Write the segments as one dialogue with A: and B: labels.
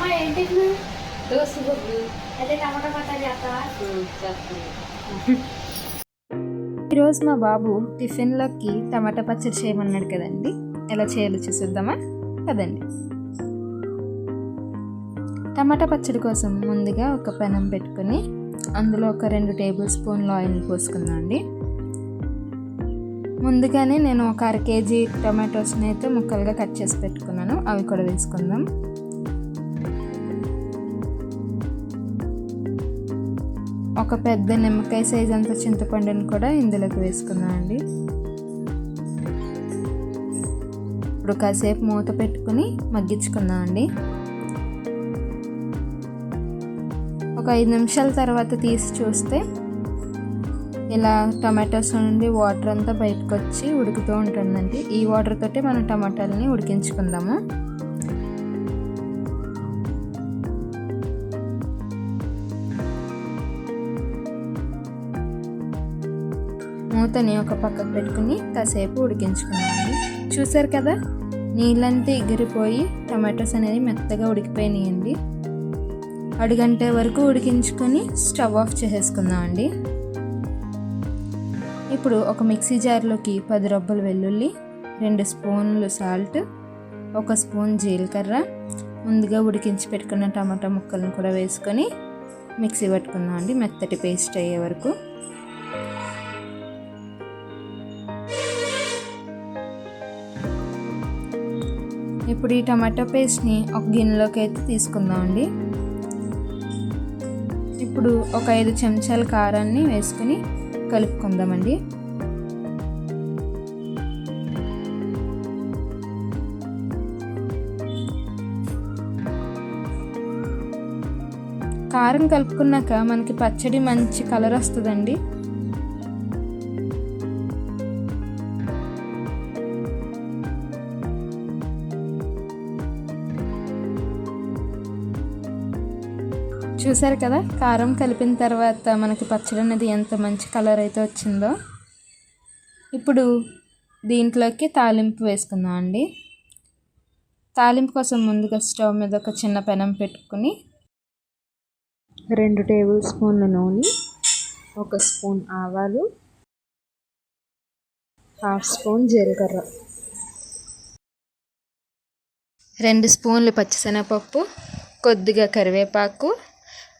A: అమ్మ ఏంటి?
B: దోశ గుడ్లు
A: అదే టమాటా చేస్తావా?
C: ఈరోజు మా బాబు టిఫిన్లోకి టమాటా పచ్చడి చేయమన్నాడు కదండి. ఎలా చేయాలో చూసేద్దామా? కదండి టమాటా పచ్చడి కోసం ముందుగా ఒక పెనం పెట్టుకొని అందులో ఒక రెండు టేబుల్ స్పూన్లు ఆయిల్ పోసుకుందాం అండి ముందుగానే నేను ఒక అర కేజీ టమాటోస్ని అయితే ముక్కలుగా కట్ చేసి పెట్టుకున్నాను. అవి కూడా వేసుకుందాం. ఒక పెద్ద నిమ్మకాయ సైజ్ అంత చింతపండుని కూడా ఇందులోకి వేసుకుందాం అండి. ఇప్పుడు కాసేపు మూత పెట్టుకుని మగ్గించుకుందామండి ఒక ఐదు నిమిషాల తర్వాత తీసి చూస్తే ఇలా టమాటోస్ నుండి వాటర్ అంతా బయటకు వచ్చి ఉడుకుతూ ఉంటుందండి. ఈ వాటర్ తోటే మనం టమాటాలని ఉడికించుకుందాము. మూతని ఒక పక్కకు పెట్టుకుని కాసేపు ఉడికించుకున్నామండి చూసారు కదా? నీళ్ళంతా ఎగిరిపోయి టమాటోస్ అనేది మెత్తగా ఉడికిపోయినాయండి. అడుగంట వరకు ఉడికించుకొని స్టవ్ ఆఫ్ చేసేసుకుందామండి. ఇప్పుడు ఒక మిక్సీ జార్లోకి పది రొబ్బలు వెల్లుల్లి రెండు స్పూన్లు సాల్ట్ ఒక స్పూన్ జీలకర్ర ముందుగా ఉడికించి పెట్టుకున్న టమాటా ముక్కలను కూడా వేసుకొని మిక్సీ పట్టుకుందాం అండి మెత్తటి పేస్ట్ అయ్యే వరకు. ఇప్పుడు ఈ టమాటో పేస్ట్ని ఒక గిన్నెలోకి అయితే తీసుకుందాం అండి ఇప్పుడు ఒక ఐదు చెంచాల కారాన్ని వేసుకుని కలుపుకుందామండి. కారం కలుపుకున్నాక మనకి పచ్చడి మంచి కలర్ వస్తుందండి. చూసారు కదా? కారం కలిపిన తర్వాత మనకి పచ్చడి అనేది ఎంత మంచి కలర్ అయితే వచ్చిందో. ఇప్పుడు దీంట్లోకి తాలింపు వేసుకుందాం అండి. తాలింపు కోసం ముందుగా స్టవ్ మీద ఒక చిన్న పెనం పెట్టుకుని రెండు టేబుల్ స్పూన్ల నూనె ఒక స్పూన్ ఆవాలు హాఫ్ స్పూన్ జీలకర్ర. రెండు స్పూన్లు పచ్చిశనగపప్పు కొద్దిగా కరివేపాకు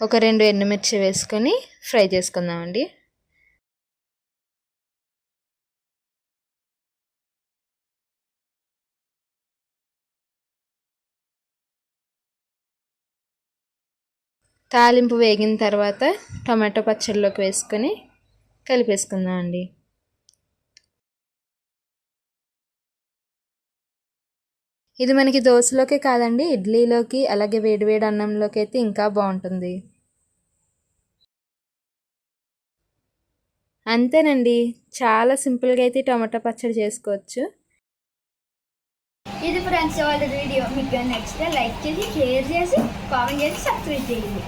C: ఒక రెండు ఎండుమిర్చి వేసుకొని ఫ్రై చేసుకుందామండి. తాలింపు వేగిన తర్వాత టమాటో పచ్చడిలోకి వేసుకొని కలిపేసుకుందామండి. ఇది మనకి దోశలోకే కాదండి ఇడ్లీలోకి అలాగే వేడివేడి అన్నంలోకి అయితే ఇంకా బాగుంటుంది. అంతేనండి చాలా సింపుల్గా అయితే టమాటా పచ్చడి చేసుకోవచ్చు.
A: ఇది ఫ్రెండ్స్ వాళ్ళ వీడియో. మీకు నచ్చితే లైక్ చేసి షేర్ చేసి కామెంట్ చేసి సబ్స్క్రైబ్ చేయండి.